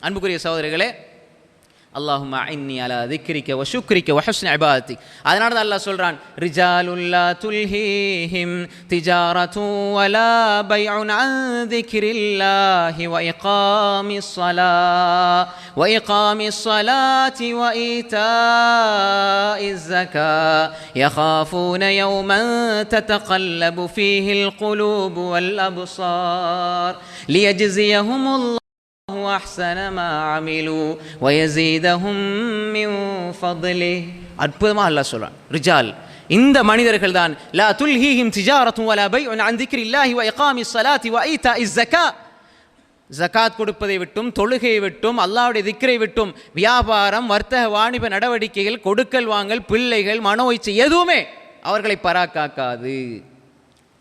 அன்புக்குரிய சகோதரிகளே அல்லாஹுமா இன்னி அலா திக்ரிக்க வ சுக்ரிக்க வ ஹுஸ்ன இபாதத்தி அதனால தான் அல்லாஹ் சொல்றான் ரிஜாலுல்லா துல்ஹீஹிம் திஜாரத்து வலா பைஉன் அன் திக்ரில்லாஹி வ இகாமிஸ் ஸலா வ இகாமிஸ் ஸலாத்தி வ ஈதாஇஸ் ஸகா யகாஃபூன யௌமன் ததகல்லபு ஃபீஹில் குலூபு வல் அப்ஸார் லியஜ்ஸியஹுமுல்லாஹ் الله أحسن ما عملوا ويزيدهم من فضله அற்புதமாக அல்லாஹ் சொல்றான் ரிஜால் இந்த மனிதர்கள் தான் லா துல்ஹீஹிம் திஜாரத்தும் வலா பைஉன் அன் திக்ரில்லாஹி வ இகாமிஸ் ஸலாத்தி வ ஈதாஇஸ் ஸகா ஜகாத் கொடுப்பதை விட்டும் தொழுகையை விட்டும் அல்லாஹ்வுடைய திக்ரை விட்டும் வியாபாரம் வர்த்தக வாணிப நடவடிக்கைகள் கொடுக்கல் வாங்கல் பிள்ளைகள் மனோ இச்சை எதுவுமே அவர்களை பராக்காக்காது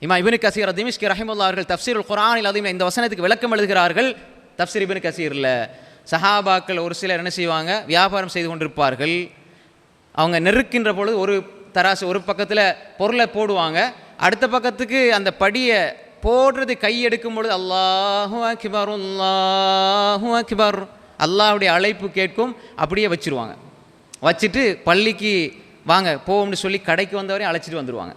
இமா இப்னு கசீர் திமிஷ்கி ரஹிமுல்லா அவர்கள் தஃப்சீருல் குர்ஆனில் அதுவும் இந்த வசனத்துக்கு விளக்கம் எழுதுகிறார்கள் தப்சிரிபின் கசீரில் சஹாபாக்கள் ஒரு சிலர் என்ன செய்வாங்க? வியாபாரம் செய்து கொண்டிருப்பார்கள். அவங்க நெருக்கின்ற பொழுது ஒரு தராசு ஒரு பக்கத்தில் பொருளை போடுவாங்க. அடுத்த பக்கத்துக்கு அந்த படியை போடுறது கை எடுக்கும் பொழுது அல்லாஹூ அக்பர் அல்லாஹூ அக்பர் அல்லாஹுடைய அழைப்பு கேட்கும். அப்படியே வச்சிருவாங்க. வச்சுட்டு பள்ளிக்கு வாங்க போவோம்னு சொல்லி கடைக்கு வந்தவரையும் அழைச்சிட்டு வந்துடுவாங்க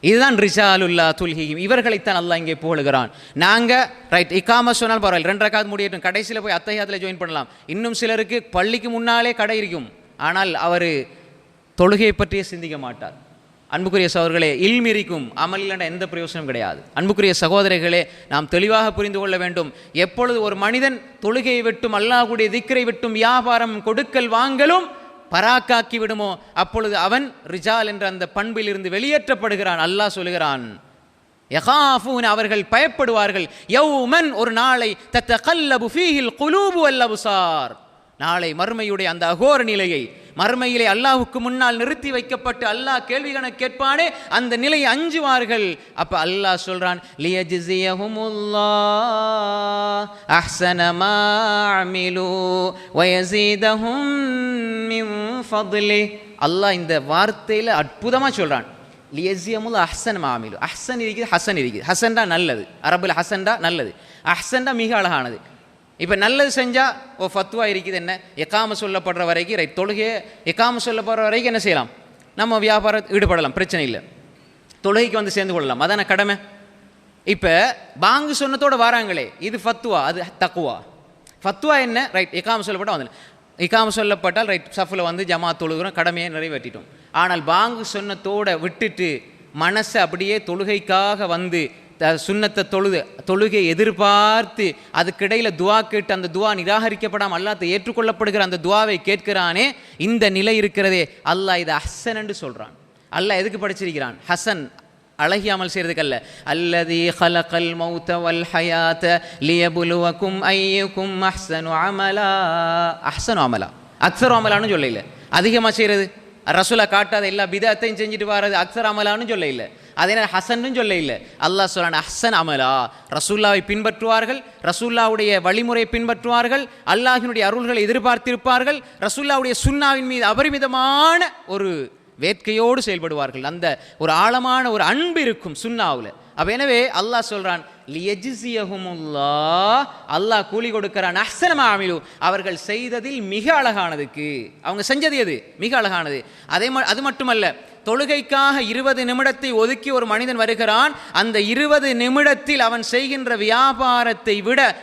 இதுதான் ரிஷாலுல்லா துல்ஹிம் இவர்களைத்தான் அல்லாஹ் இங்கே புகழுகிறான். நாங்கள் ரைட் இக்காம சொன்னால் பரவாயில்ல. ரெண்டு காது முடியட்டும். கடைசியில் போய் அத்தையாத்தில் ஜாயின் பண்ணலாம். இன்னும் சிலருக்கு பள்ளிக்கு முன்னாலே கடை இருக்கும். ஆனால் அவர் தொழுகையை பற்றியே சிந்திக்க மாட்டார். அன்புக்குரிய சகோதரர்களே இல்மிரிக்கும் அமல் இல்லைன்ற எந்த பிரயோசனம் கிடையாது. அன்புக்குரிய சகோதரர்களே நாம் தெளிவாக புரிந்து கொள்ள வேண்டும். எப்பொழுது ஒரு மனிதன் தொழுகையை விட்டும் அல்லாஹுடைய திக்கரை விட்டும் வியாபாரம் கொடுக்கல் வாங்கலும் பராக்காக்கி விடுமோ? அப்பொழுது அவன் ரிஜால் என்ற அந்த பண்பில் இருந்து வெளியேற்றப்படுகிறான். அல்லாஹ் சொல்கிறான் யகாஃபூன் அவர்கள் பயப்படுவார்கள் யௌமன் ஒரு நாளை தத்த கல்லபு ஃபீஹில் குலூபு வல்லபுசார் நாளை மறுமையுடைய அந்த அகோர நிலையை மறுமையிலே அல்லாஹுக்கு முன்னால் நிறுத்தி வைக்கப்பட்டு அல்லாஹ் கேள்வி கணக்கு கேட்பானே அந்த நிலையை அஞ்சுவார்கள். அப்ப அல்லாஹ் சொல்றான் லியஜ்ஸியஹுமுல்லாஹ் அஹ்ஸன அமிலு மின் ஃபதுலே அல்லாஹ் இந்த வார்த்தையில அற்புதமா சொல்றான். லியசியமுல் அஹ்சன் மாமிலு அஹ்சன் இருக்குது ஹசன் இருக்குது. ஹசன்டா நல்லது. அரபுல ஹசன்டா நல்லது. அஹ்சன்டா மிக அழகானது. இப்போ நல்லது செஞ்சால் ஓ ஃபத்வா இருக்குது என்ன? எக்காம சொல்லப்படுற வரைக்கும் ரைட் தொழுகையை எக்காம சொல்லப்படுற வரைக்கும் என்ன செய்யலாம்? நம்ம வியாபாரம் ஈடுபடலாம் பிரச்சனை இல்லை. தொழுகைக்கு வந்து சேர்ந்து கொள்ளலாம். அதான கடமை? இப்போ பாங்கு சொன்னத்தோடு வராங்களே. இது ஃபத்துவா அது தக்குவா ஃபத்துவா என்ன? ரைட் எக்காம சொல்லப்பட்ட வந்து இக்காம சொல்லப்பட்டால் ரைட் சஃபில் வந்து ஜமா தொழுகிறோம் கடமையை நிறைவேற்றிட்டோம். ஆனால் பாங்கு சொன்னத்தோட விட்டுட்டு மனசை அப்படியே தொழுகைக்காக வந்து சுண்ணத்தை தொழுது தொழுகை எதிர்பார்த்து அதுக்கிடையில் துவா கேட்டு அந்த துவா நிராகரிக்கப்படாமல் அல்லாத்த ஏற்றுக்கொள்ளப்படுகிற அந்த துவாவை கேட்கிறானே இந்த நிலை இருக்கிறதே அல்லாஹ் இது ஹசன் என்று சொல்கிறான் அல்லாஹ் எதுக்கு படிச்சிருக்கிறான்? ஹசன் அழகி அமல் செய்யறதுக்கல்ல அல்லதி ஹலகல் மௌத்த வல் ஹயாத்த லியபுலுவக்கும் ஐயக்கும் அஹ்சனு அமலா. அஹ்சனு அமலா. அக்சர் அமலான்னு சொல்ல இல்லை அதிகமாக செய்கிறது ரசூலை காட்டாத எல்லா பிதத்தையும் செஞ்சுட்டு வர்றது அக்சர் அமலான்னு சொல்ல இல்லை அதே நேரம் ஹசன்னு சொல்ல இல்லை அல்லாஹ் சொல்றான் ஹசன் அமலா. ரசூல்லாவை பின்பற்றுவார்கள். ரசூல்லாவுடைய வழிமுறையை பின்பற்றுவார்கள். அல்லாஹினுடைய அருள்களை எதிர்பார்த்திருப்பார்கள். ரசூல்லாவுடைய சுன்னாவின் மீது அபரிமிதமான ஒரு வேட்கையோடு செயல்படுவார்கள். அந்த ஒரு ஆழமான ஒரு அன்பு இருக்கும் சுண்ணாவில் அப்போ எனவே அல்லாஹ் சொல்கிறான் லியஜிசியஹுமுல்லா அல்லாஹ் கூலி கொடுக்கிறான் அஹ்சனமா அமிலு. அவர்கள் செய்ததில் மிக அழகானதுக்கு. அவங்க செஞ்சது எது? மிக அழகானது. அதே ம- அது மட்டுமல்ல தொழுகைக்காக இருபது நிமிடத்தை ஒதுக்கி ஒரு மனிதன் வருகிறான். அந்த இருபது நிமிடத்தில் அவன் செய்கின்ற வியாபாரத்தை விட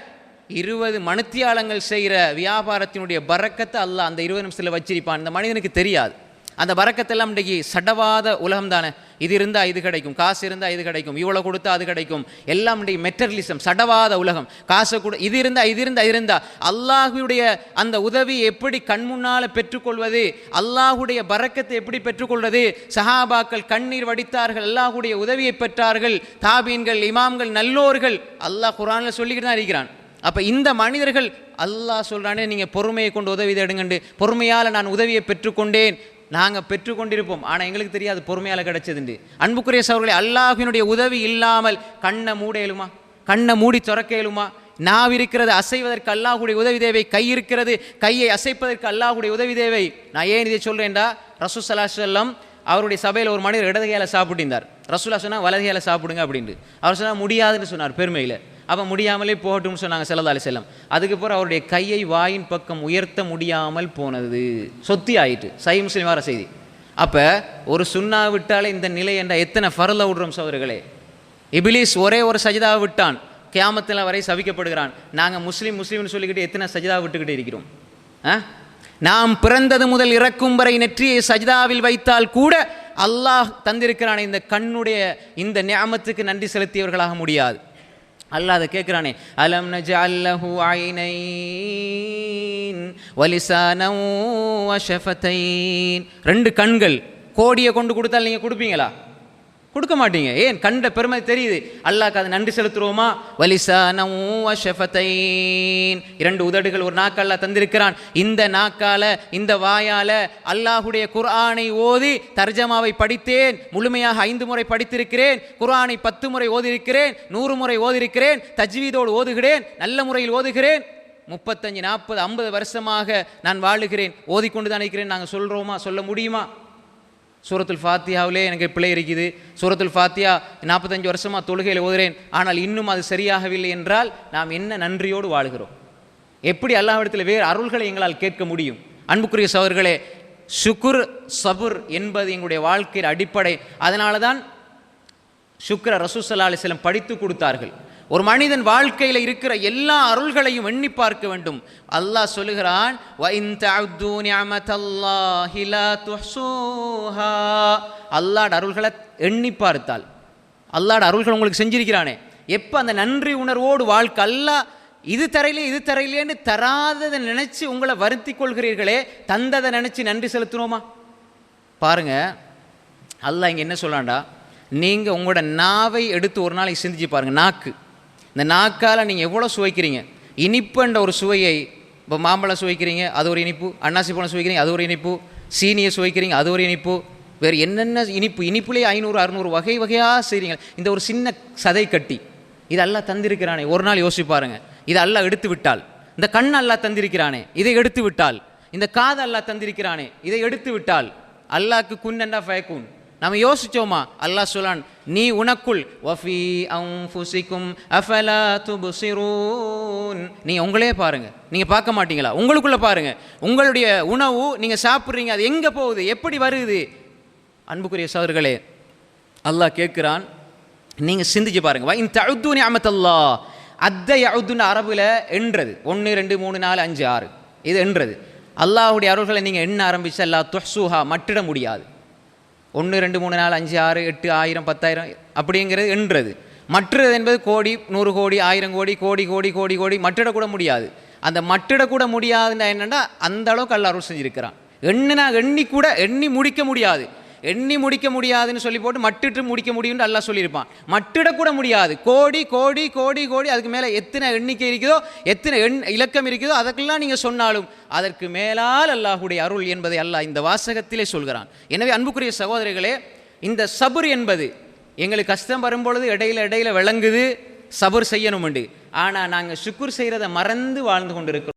இருபது மணித்தியாலங்கள் செய்கிற வியாபாரத்தினுடைய பறக்கத்தை அல்லாஹ் அந்த இருபது நிமிஷத்தில் வச்சிருப்பான். இந்த மனிதனுக்கு தெரியாது. அந்த பறக்கத்தெல்லாம் இன்றைக்கி சடவாத உலகம் தானே. இது இருந்தால் இது கிடைக்கும். காசு இருந்தால் இது கிடைக்கும். இவ்வளோ கொடுத்தா அது கிடைக்கும். எல்லாம் இன்றைக்கி மெட்டரலிசம் சடவாத உலகம். காசை கூட இது இருந்தால் இது இருந்தால் இது இருந்தால் அல்லாஹுடைய அந்த உதவி எப்படி கண்முன்னால் பெற்றுக்கொள்வது? அல்லாஹுடைய பறக்கத்தை எப்படி பெற்றுக்கொள்வது? சஹாபாக்கள் கண்ணீர் வடித்தார்கள் அல்லாஹுடைய உதவியை பெற்றார்கள். தாபீன்கள் இமாம்கள் நல்லோர்கள். அல்லாஹ் குரானில் சொல்லிக்கிட்டு தான் இருக்கிறான். அப்போ இந்த மனிதர்கள் அல்லாஹ் சொல்கிறானே நீங்கள் பொறுமையை கொண்டு உதவி தேடுங்கண்டு. பொறுமையால் நான் உதவியை பெற்றுக்கொண்டேன். நாங்கள் பெற்றுக்கொண்டிருப்போம் ஆனால் எங்களுக்கு தெரியாது பொறுமையால் கிடைச்சதுண்டு. அன்புக்குரிய சவர்களே அல்லாஹினுடைய உதவி இல்லாமல் கண்ணை மூட இயலுமா? கண்ணை மூடி திறக்க இயலுமா? நாவு இருக்கிறது அசைவதற்கு அல்லாஹுடைய உதவி தேவை கை இருக்கிறது கையை அசைப்பதற்கு அல்லாஹுடைய உதவி தேவை. நான் ஏன் இதை சொல்கிறேன்டா ரசூ சலாஹல்லம் அவருடைய சபையில் ஒரு மனிதர் இடதுகையால் சாப்பிட்டிருந்தார் ரசூலா சொன்னால் வலதுகையால் சாப்பிடுங்க அப்படின்ட்டு. அவர் சொன்னால் முடியாதுன்னு சொன்னார் பெருமையில். அப்போ முடியாமலே போகட்டும்னு சொன்னாங்க செல்லதாலி செல்லம் அதுக்கப்புறம் அவருடைய கையை வாயின் பக்கம் உயர்த்த முடியாமல் போனது. சொத்தி ஆயிட்டு சை முஸ்லீம் வார செய்தி. அப்போ ஒரு சுண்ணா விட்டாலே இந்த நிலை என்ற எத்தனை ஃபரல விடுறோம் சோதர்களே இபிலிஸ் ஒரே ஒரு சஜிதா விட்டான். கியாமத்தில் வரை சவிக்கப்படுகிறான் நாங்கள் முஸ்லீம் முஸ்லீம்னு சொல்லிக்கிட்டு எத்தனை சஜிதா விட்டுக்கிட்டு இருக்கிறோம்? ஆ? நாம் பிறந்தது முதல் இறக்கும் வரை நெற்றியை சஜிதாவில் வைத்தால் கூட அல்லாஹ் தந்திருக்கிறானே இந்த கண்ணுடைய இந்த நியாமத்துக்கு நன்றி செலுத்தியவர்களாக முடியாது. அல்லாஹ் அதை கேட்குறானே அலம் நஜஅல்லஹு ஐனைன் வலிசானம் ரெண்டு கண்கள் கோடியை கொண்டு கொடுத்தால் நீங்கள் கொடுப்பீங்களா? கொடுக்க மாட்டீங்க. ஏன்? கண்ட பெருமை தெரியுது. அல்லாக்கு அதை நன்றி செலுத்துறோமா? வலிசானம் இரண்டு உதடுகள் ஒரு நாக்கால தந்திருக்கிறான். இந்த நாக்கால இந்த வாயால அல்லாஹுடைய குர்ஆனை ஓதி தர்ஜமாவை படித்தேன். முழுமையாக ஐந்து முறை படித்திருக்கிறேன். குர்ஆனை பத்து முறை ஓதியிருக்கிறேன் நூறு முறை ஓதியிருக்கிறேன் தஜ்வீதோடு ஓதுகிறேன். நல்ல முறையில் ஓதுகிறேன். முப்பத்தஞ்சு நாற்பது ஐம்பது வருஷமாக நான் வாழுகிறேன். ஓதிக்கொண்டு தான் இருக்கிறேன். நாங்கள் சொல்கிறோமா சொல்ல முடியுமா? சூரத்துல் ஃபாத்தியாவிலே எனக்கு பிழை இருக்குது. சூரத்துல் ஃபாத்தியா நாற்பத்தஞ்சு வருஷமாக தொழுகையில் ஓதுறேன். ஆனால் இன்னும் அது சரியாகவில்லை என்றால் நாம் என்ன நன்றியோடு வாழுகிறோம்? எப்படி அல்லாவிடத்தில் வேறு அருள்களை எங்களால் கேட்க முடியும்? அன்புக்குரிய சவர்களே சுக்குர் சபுர் என்பது எங்களுடைய வாழ்க்கையின் அடிப்படை. அதனால தான் சுக்ர ரசூசல்லா அலிஸ்லம் படித்து கொடுத்தார்கள். ஒரு மனிதன் வாழ்க்கையில் இருக்கிற எல்லா அருள்களையும் எண்ணி பார்க்க வேண்டும். அல்லாஹ் சொல்லுகிறான் "வஇன் அருள்களை எண்ணி பார்த்தால். அல்லாஹ்ட அருள்கள் உங்களுக்கு செஞ்சிருக்கிறானே. எப்போ அந்த நன்றி உணர்வோடு வாழ்க்கை அல்லா இது தரையிலே இது தரையிலேன்னு தராததை நினச்சி உங்களை வருத்தி கொள்கிறீர்களே தந்ததை நினச்சி நன்றி செலுத்தினோமா? பாருங்க அல்லாஹ் இங்கே என்ன சொல்லாண்டா நீங்கள் உங்களோட நாவை எடுத்து ஒரு நாளைக்கு சிந்திச்சு பாருங்கள் நாக்கு. இந்த நாக்கால் நீங்கள் எவ்வளோ சுவைக்கிறீங்க? இனிப்புன்ற ஒரு சுவையை இப்போ மாம்பழம் சுவைக்கிறீங்க அது ஒரு இனிப்பு. அன்னாசி பழம் சுவைக்கிறீங்க அது ஒரு இனிப்பு. சீனியை சுவைக்கிறீங்க அது ஒரு இனிப்பு. வேறு என்னென்ன இனிப்பு? இனிப்புலேயே ஐநூறு அறுநூறு வகை வகையாக செய்கிறீங்க இந்த ஒரு சின்ன சதை கட்டி. இது தந்திருக்கிறானே. ஒரு நாள் யோசிப்பாருங்க இது அல்லாஹ் எடுத்து விட்டால். இந்த கண் அல்லாஹ் தந்திருக்கிறானே. இதை எடுத்து விட்டால். இந்த காது அல்லாஹ் தந்திருக்கிறானே. இதை எடுத்து விட்டால். அல்லாஹ்க்கு குன்னண்டா ஃபயக்குன்? நம்ம யோசிச்சோமா? அல்லாஹ் சொல்லான் நீ உனக்குள் வஃபி அவுசிக்கும் அஃபலா துபுசிரூன். நீ உங்களே பாருங்கள் நீங்கள் பார்க்க மாட்டீங்களா? உங்களுக்குள்ளே பாருங்கள் உங்களுடைய உணவு நீங்கள் சாப்பிட்றீங்க அது எங்கே போகுது? எப்படி வருது? அன்புக்குரிய சகோதரர்களே அல்லாஹ் கேட்குறான் நீங்கள் சிந்திச்சு பாருங்கள் வா இந்த அழுத்து அமத்தல்லா அத்தை அழுத்துன்னு அரபில் என்றது. ஒன்று ரெண்டு மூணு நாலு அஞ்சு ஆறு. இது என்றது. அல்லாஹுடைய அருள்களை நீங்கள் எண்ண ஆரம்பிச்சு அல்லா துஹ்சூஹா மட்டிட முடியாது. ஒன்று ரெண்டு மூணு நாலு அஞ்சு ஆறு எட்டு ஆயிரம் பத்தாயிரம் அப்படிங்கிறது என்றது. மற்றது என்பது கோடி நூறு கோடி ஆயிரம் கோடி கோடி கோடி கோடி கோடி மட்டிடக்கூட முடியாது. அந்த மட்டிடக்கூட முடியாதுன்னா என்னென்னா அந்த அளவுக்கு அல்ல அருள் செஞ்சுருக்கிறான். எண்ணினா எண்ணி கூட எண்ணி முடிக்க முடியாது. எண்ணி முடிக்க முடியாதுன்னு சொல்லி போட்டு மட்டிட்டு முடிக்க முடியும்னு எல்லாம் சொல்லியிருப்பான். மட்டிடக்கூட முடியாது. கோடி கோடி கோடி கோடி அதுக்கு மேலே எத்தனை எண்ணிக்கை இருக்குதோ எத்தனை எண் இலக்கம் இருக்குதோ அதற்கெல்லாம் நீங்கள் சொன்னாலும் அதற்கு மேலால் அல்லாஹுடைய அருள் என்பதை அல்லாஹ் இந்த வாசகத்திலே சொல்கிறான். எனவே அன்புக்குரிய சகோதரிகளே இந்த சபுர் என்பது எங்களுக்கு கஷ்டம் வரும்பொழுது இடையில இடையில விளங்குது சபுர் செய்யணும் உண்டு ஆனால் நாங்கள் சுக்குர் செய்கிறத மறந்து வாழ்ந்து கொண்டிருக்கிறோம்.